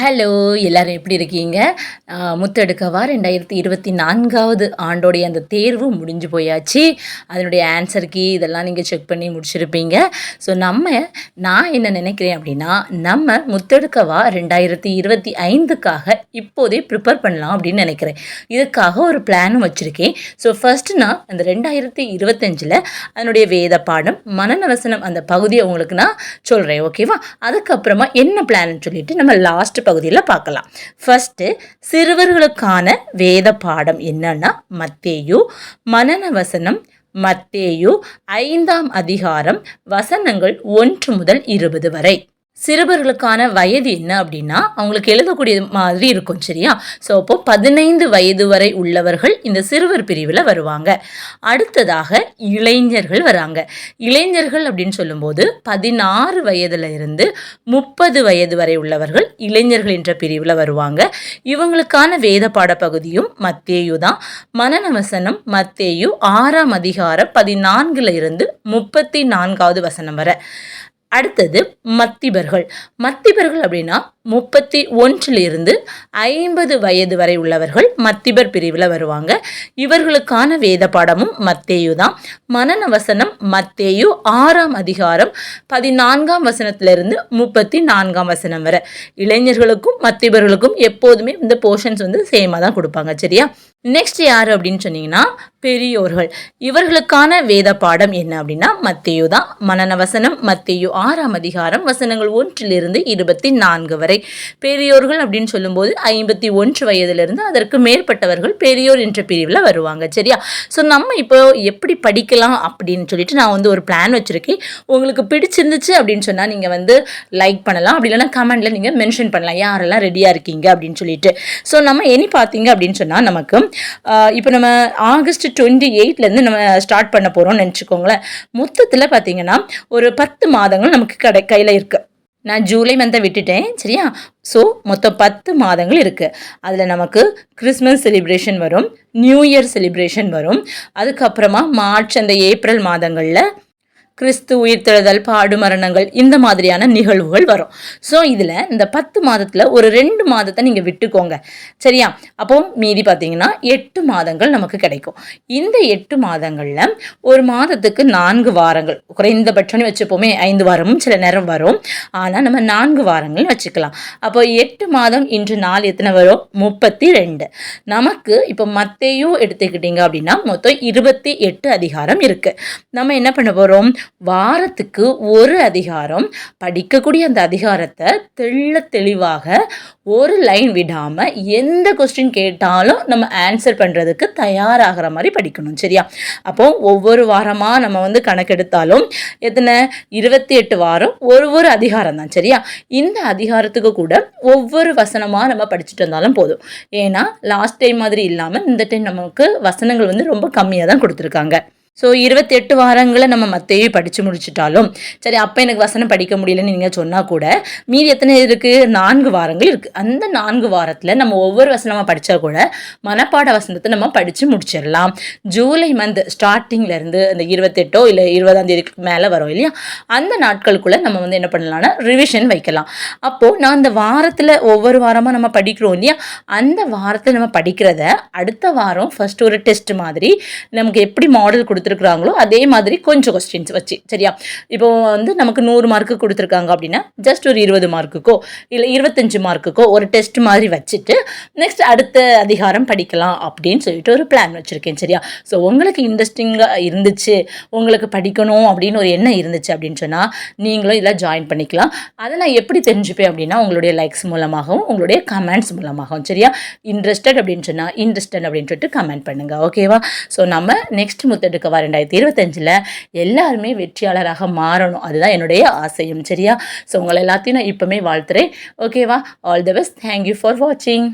Hello எல்லோரும் எப்படி இருக்கீங்க? முத்தெடுக்கவா? ரெண்டாயிரத்தி இருபத்தி நான்காவது ஆண்டோடைய அந்த தேர்வு முடிஞ்சு போயாச்சு. அதனுடைய ஆன்சர் கீ இதெல்லாம் நீங்கள் செக் பண்ணி முடிச்சிருப்பீங்க. ஸோ நம்ம நான் என்ன நினைக்கிறேன் அப்படின்னா நம்ம முத்தெடுக்கவா ரெண்டாயிரத்தி இருபத்தி ஐந்துக்காக இப்போதே ப்ரிப்பேர் பண்ணலாம் அப்படின்னு நினைக்கிறேன். இதுக்காக ஒரு பிளானும் வச்சுருக்கேன். ஸோ ஃபஸ்ட்டு நான் அந்த ரெண்டாயிரத்தி இருபத்தஞ்சில் அதனுடைய வேத பாடம் மனநவசனம் அந்த பகுதியை உங்களுக்கு நான் சொல்கிறேன் ஓகேவா அதுக்கப்புறமா என்ன பிளான்னு சொல்லிட்டு நம்ம லாஸ்ட் பகுதியில் பார்க்கலாம். ஃபஸ்ட்டு சிறுவர்களுக்கான வேத பாடம் என்னன்னா மத்தேயு மனநவசனம் மத்தேயு ஐந்தாம் அதிகாரம் வசனங்கள் ஒன்று முதல் இருபது வரை. சிறுவர்களுக்கான வயது என்ன அப்படின்னா அவங்களுக்கு எழுதக்கூடிய மாதிரி இருக்கும் சரியா? ஸோ அப்போ பதினைந்து வயது வரை உள்ளவர்கள் இந்த சிறுவர் பிரிவில் வருவாங்க. அடுத்ததாக இளைஞர்கள் வராங்க. இளைஞர்கள் அப்படின்னு சொல்லும்போது பதினாறு வயதுல இருந்து முப்பது வயது வரை உள்ளவர்கள் இளைஞர்கள் என்ற பிரிவில் வருவாங்க. இவங்களுக்கான வேத பாட பகுதியும் மத்தேயு தான். மனநவசனம் மத்தேயு ஆறாம் அதிகாரம் பதினான்குல இருந்து முப்பத்தி நான்காவது வசனம் வரை. அடுத்தது மத்திபர்கள். மத்திபர்கள் அப்படின்னா முப்பத்தி ஒன்றிலிருந்து ஐம்பது வயது வரை உள்ளவர்கள் மத்திபர் பிரிவில் வருவாங்க. இவர்களுக்கான வேத பாடமும் மத்தேயு தான். மனநவசனம் மத்தேயு ஆறாம் அதிகாரம் பதினான்காம் வசனத்திலிருந்து முப்பத்தி நான்காம் வசனம் வரை. இளைஞர்களுக்கும் மத்திபர்களுக்கும் எப்போதுமே இந்த போர்ஷன்ஸ் வந்து சேமாக தான் கொடுப்பாங்க சரியா? நெக்ஸ்ட் யார் அப்படின்னு சொன்னீங்கன்னா பெரியோர்கள். இவர்களுக்கான வேத பாடம் என்ன அப்படின்னா மத்தியு தான். மனநவசனம் மத்தியு ஆறாம் அதிகாரம் வசனங்கள் ஒன்றிலிருந்து இருபத்தி நான்கு வரை. பெரியோர்கள் அப்படின்னு சொல்லும்போது ஐம்பத்தி ஒன்று வயதிலிருந்து அதற்கு மேற்பட்டவர்கள் பெரியோர் என்ற பிரிவில் வருவாங்க சரியா? ஸோ நம்ம இப்போ எப்படி படிக்கலாம் அப்படின்னு சொல்லிட்டு நான் வந்து ஒரு பிளான் வச்சுருக்கேன். உங்களுக்கு பிடிச்சிருந்துச்சு அப்படின்னு சொன்னால் நீங்கள் வந்து லைக் பண்ணலாம். அப்படி இல்லைன்னா கமெண்ட்டில் நீங்கள் மென்ஷன் பண்ணலாம். யாரெல்லாம் ரெடியாக இருக்கீங்க அப்படின்னு சொல்லிட்டு. ஸோ நம்ம இனி பார்த்தீங்க அப்படின்னு சொன்னால் நமக்கு இப்போ நம்ம ஆகஸ்ட் டுவெண்ட்டி எயிட்லேருந்து நம்ம ஸ்டார்ட் பண்ண போகிறோம்னு நினச்சிக்கோங்களேன். மொத்தத்தில் பார்த்தீங்கன்னா ஒரு பத்து மாதங்கள் நமக்கு கடை கையில் இருக்குது நான் ஜூலை மந்தை விட்டுட்டேன் சரியா? ஸோ மொத்தம் பத்து மாதங்கள் இருக்குது அதில் நமக்கு கிறிஸ்மஸ் செலிப்ரேஷன் வரும் நியூ இயர் செலிப்ரேஷன் வரும். அதுக்கப்புறமா மார்ச் அந்த ஏப்ரல் மாதங்களில் கிறிஸ்து உயிர்த்தெழுதல் பாடு மரணங்கள் இந்த மாதிரியான நிகழ்வுகள் வரும். ஸோ இதில் இந்த பத்து மாதத்தில் ஒரு ரெண்டு மாதத்தை நீங்கள் விட்டுக்கோங்க. சரியா? அப்போ மீதி பார்த்தீங்கன்னா எட்டு மாதங்கள் நமக்கு கிடைக்கும். இந்த எட்டு மாதங்களில் ஒரு மாதத்துக்கு நான்கு வாரங்கள். குறைந்தபட்சம்னு வச்சுப்போமே ஐந்து வாரமும் சில நேரம் வரும். ஆனால் நம்ம நான்கு வாரங்கள் வச்சுக்கலாம். அப்போ எட்டு மாதம் இன்று நாள் எத்தனை வரும்? முப்பத்தி ரெண்டு நமக்கு இப்போ மத்தையும் எடுத்துக்கிட்டீங்க அப்படின்னா மொத்தம் இருபத்தி எட்டு அதிகாரம் இருக்குது நம்ம என்ன பண்ண போகிறோம் வாரத்துக்கு ஒரு அதிகாரம் படிக்கக்கூடிய அந்த அதிகாரத்தை தெள்ள தெளிவாக ஒரு லைன் விடாமல் எந்த கொஸ்டின் கேட்டாலும் நம்ம ஆன்சர் பண்ணுறதுக்கு தயாராகிற மாதிரி படிக்கணும் சரியா? அப்போ ஒவ்வொரு வாரமாக நம்ம வந்து கணக்கெடுத்தாலும் எத்தனை? இருபத்தி எட்டு வாரம் ஒரு ஒரு அதிகாரம் தான் சரியா? இந்த அதிகாரத்துக்கு கூட ஒவ்வொரு வசனமாக நம்ம படிச்சுட்டு வந்தாலும் போதும். ஏன்னா லாஸ்ட் டைம் மாதிரி இல்லாமல் இந்த டைம் நமக்கு வசனங்கள் வந்து ரொம்ப கம்மியாக தான் கொடுத்துருக்காங்க. ஸோ இருபத்தெட்டு வாரங்களை நம்ம மத்தையும் படித்து முடிச்சிட்டாலும் சரி அப்போ எனக்கு வசனம் படிக்க முடியலன்னு நீங்கள் சொன்னால் கூட மீதி எத்தனை இருக்குது நான்கு வாரங்கள் இருக்குது அந்த நான்கு வாரத்தில் நம்ம ஒவ்வொரு வசனமாக படித்தா கூட மனப்பாட வசனத்தை நம்ம படித்து முடிச்சிடலாம். ஜூலை மந்த் ஸ்டார்டிங்லேருந்து அந்த இருபத்தெட்டோ இல்லை இருபதாம் தேதிக்கு மேலே வரும் இல்லையா? அந்த நாட்களுக்குள்ளே நம்ம வந்து என்ன பண்ணலாம்னா ரிவிஷன் வைக்கலாம். அப்போது நான் அந்த வாரத்தில் ஒவ்வொரு வாரமாக நம்ம படிக்கிறோம் இல்லையா? அந்த வாரத்தில் நம்ம படிக்கிறத அடுத்த வாரம் ஃபஸ்ட் ஒரு டெஸ்ட் மாதிரி நமக்கு எப்படி மாடல் கொடுத்து கொடுத்துருக்குறாங்களோ அதே மாதிரி கொஞ்சம் கொஸ்டின்ஸ் வச்சு சரியா? இப்போ வந்து நமக்கு நூறு மார்க்கு கொடுத்துருக்காங்க அப்படின்னா ஜஸ்ட் ஒரு இருபது மார்க்குக்கோ இல்லை இருபத்தஞ்சு மார்க்குக்கோ ஒரு டெஸ்ட் மாதிரி வச்சுட்டு நெக்ஸ்ட் அடுத்த அதிகாரம் படிக்கலாம் அப்படின்னு சொல்லிட்டு ஒரு பிளான் வச்சுருக்கேன் சரியா? ஸோ உங்களுக்கு இன்ட்ரெஸ்டிங்காக இருந்துச்சு உங்களுக்கு படிக்கணும் அப்படின்னு ஒரு எண்ணம் இருந்துச்சு அப்படின்னு சொன்னால் நீங்களும் இதில் ஜாயின் பண்ணிக்கலாம். அதை நான் எப்படி தெரிஞ்சுப்பேன் அப்படின்னா உங்களுடைய லைக்ஸ் மூலமாகவும் உங்களுடைய கமெண்ட்ஸ் மூலமாகவும் சரியா? இன்ட்ரெஸ்டட் அப்படின்னு சொன்னால் இன்ட்ரெஸ்டட் அப்படின்னு சொல்லிட்டு கமெண்ட் பண்ணுங்கள் ஓகேவா ஸோ நம்ம நெக்ஸ்ட் முத்தெடுக்க ரெண்டாயிரத்தி இருபத்தஞ்சில் எல்லாருமே வெற்றியாளராக மாறணும். அதுதான் என்னுடைய ஆசையும் சரியா? ஸோ உங்களை எல்லாத்தையும் நான் இப்போமே வாழ்த்துறேன். ஓகேவா all the best thank you for வாட்சிங்